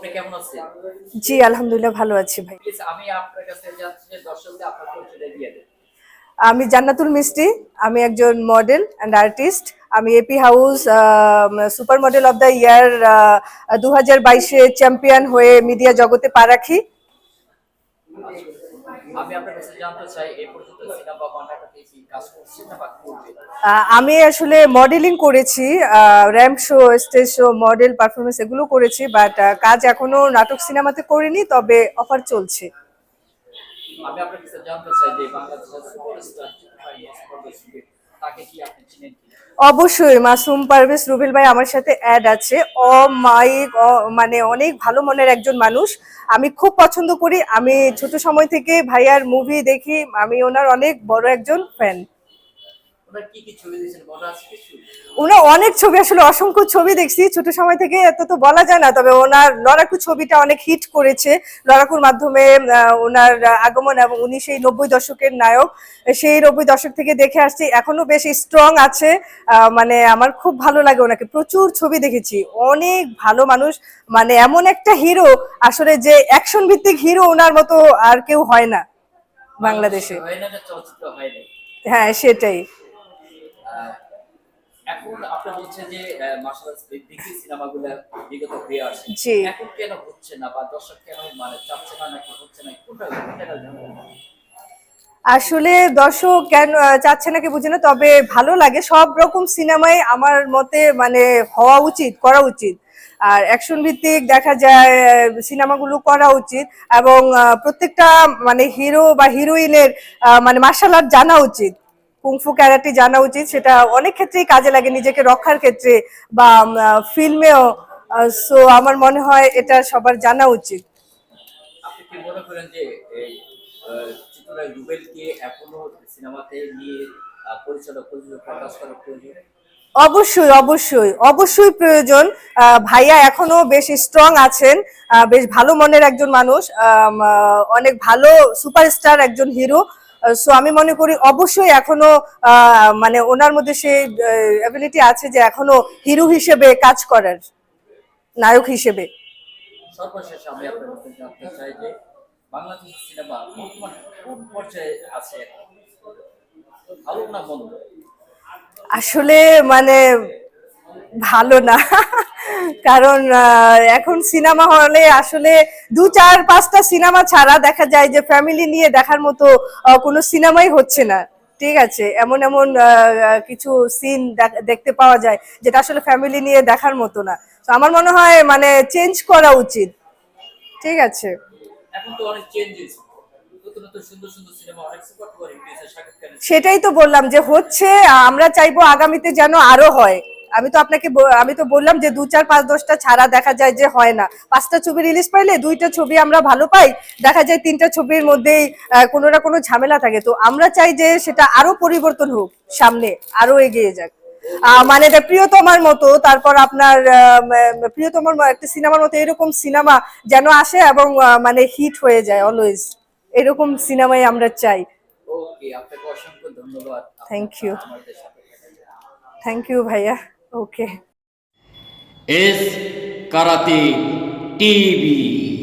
আপনি কেমন আছেন? জি আলহামদুলিল্লাহ ভালো আছি ভাই। আমি আপনার কাছে জানতে চাই দর্শকদের আপনার পরিচয়টা দিয়ে দেন। আমি জান্নাতুল মিষ্টি আমি একজন মডেল অ্যান্ড আর্টিস্ট আমি AP house super model of the year দু হাজার বাইশে চ্যাম্পিয়ন হয়ে মিডিয়া জগতে পা রাখি। আমি আপনার কাছে জানতে চাই এই পর্যন্ত সিনেমা বা কি কাজ করছেন বা করবেন আমি আসলে মডেলিং করেছি ramp show stage show model performance এগুলো করেছি বাট কাজ এখনও নাটক সিনেমাতে করিনি তবে অফার চলছে। আমি আপনার কাছে জানতে চাই যে বাংলাদেশের সুপারস্টার অবশ্যই, মাসুম পারভেজ রুবেল ভাই আমার সাথে অ্যাড আছে। অ মাইক মানে অনেক ভালো মনের একজন মানুষ। আমি খুব পছন্দ করি। আমি ছোট সময় থেকে ভাইয়ার মুভি দেখি। আমি ওনার অনেক বড় একজন ফ্যান ওনার মনে অনেক ছবি আসলে অসংখ্য ছবি দেখছি। ছোট সময় থেকে এত তো বলা যায় না তবে ওনার লড়াকু ছবিটা অনেক হিট করেছে। লড়াকুর মাধ্যমে ওনার আগমন এবং উনি সেই নব্বই দশকের নায়ক সেই নব্বই দশক থেকে দেখে আসছি। এখনও বেশ স্ট্রং আছে। মানে আমার খুব ভালো লাগে ওনাকে। প্রচুর ছবি দেখেছি। অনেক ভালো মানুষ। মানে এমন একটা হিরো আসলে যে অ্যাকশন ভিত্তিক হিরো ওনার মতো আর কেউ হয় না বাংলাদেশে। হয় সেটাই। এখন আপনি বলছেন যে মার্শাল আর্টস সিনেমাগুলো বিগত হয়ে আসছে। এখন কেন হচ্ছে না বা দর্শক কেন মানে চাচ্ছে না নাকি হচ্ছে না? কোনটা আসলে দর্শক কেন চাচ্ছে নাকি বুঝে না তবে ভালো লাগে। সব রকম সিনেমায় আমার মতে মানে হওয়া উচিত করা উচিত। আর অ্যাকশন ভিত্তিক দেখা যায় সিনেমাগুলো করা উচিত। এবং প্রত্যেকটা মানে হিরো বা হিরোইনের মানে মার্শাল আর্ট জানা উচিত। কুংফু ক্যারাটি জানা উচিত। সেটা অনেক ক্ষেত্রেই কাজে লাগে নিজেকে রক্ষার ক্ষেত্রে বা ফিল্মেও সো আমার মনে হয় এটা সবার জানা উচিত। অবশ্যই অবশ্যই অবশ্যই প্রয়োজন। ভাইয়া এখনও বেশ স্ট্রং আছেন। বেশ ভালো মনের একজন মানুষ। অনেক ভালো সুপারস্টার একজন হিরো সো আমি মনে করি অবশ্যই এখনও মানে ওনার মধ্যে সেই অ্যাবিলিটি আছে যে এখনও হিরো হিসেবে কাজ করার নায়ক হিসেবে। সর্বশেষ আমি আপনার জানতে চাই যে বাংলাদেশ সিনেমা বর্তমানে কোন পর্যায়ে আছে? ভালো না মন্দ? আসলে মানে ভালো না। কারণ এখন সিনেমা হলে আসলে দু চার পাঁচটা সিনেমা ছাড়া দেখা যায় যে ফ্যামিলি নিয়ে দেখার মতো কোনো সিনেমাই হচ্ছে না। ঠিক আছে? এমন এমন কিছু সিন দেখতে পাওয়া যায় যেটা আসলে ফ্যামিলি নিয়ে দেখার মতো না। তো আমার মনে হয় মানে চেঞ্জ করা উচিত। ঠিক আছে? এখন তো অনেক চেঞ্জেস সেটাই তো বললাম যে হচ্ছে আমরা চাইব আগামীতে যেন আরও হয়। আমি তো আপনাকে আমি তো বললাম যে দু চার পাঁচ দশটা ছাড়া দেখা যায় যে হয় না। পাঁচটা ছবি রিলিজ পাইলে দুইটা ছবি আমরা ভালো পাই দেখা যায় তিনটা ছবির মধ্যেই কোনো না কোনো ঝামেলা থাকে। তো আমরা চাই যে সেটা আরও পরিবর্তন হোক সামনে আরও এগিয়ে যাক। মানে প্রিয়তমার মতো তারপর আপনার প্রিয়তমার একটা সিনেমার মতো এরকম সিনেমা যেন আসে এবং মানে হিট হয়ে যায় অলওয়েজ এরকম সিনেমাই আমরা চাই। থ্যাংক জন্য। থ্যাংক ইউ ভাইয়া। Okay. Is Karate TV.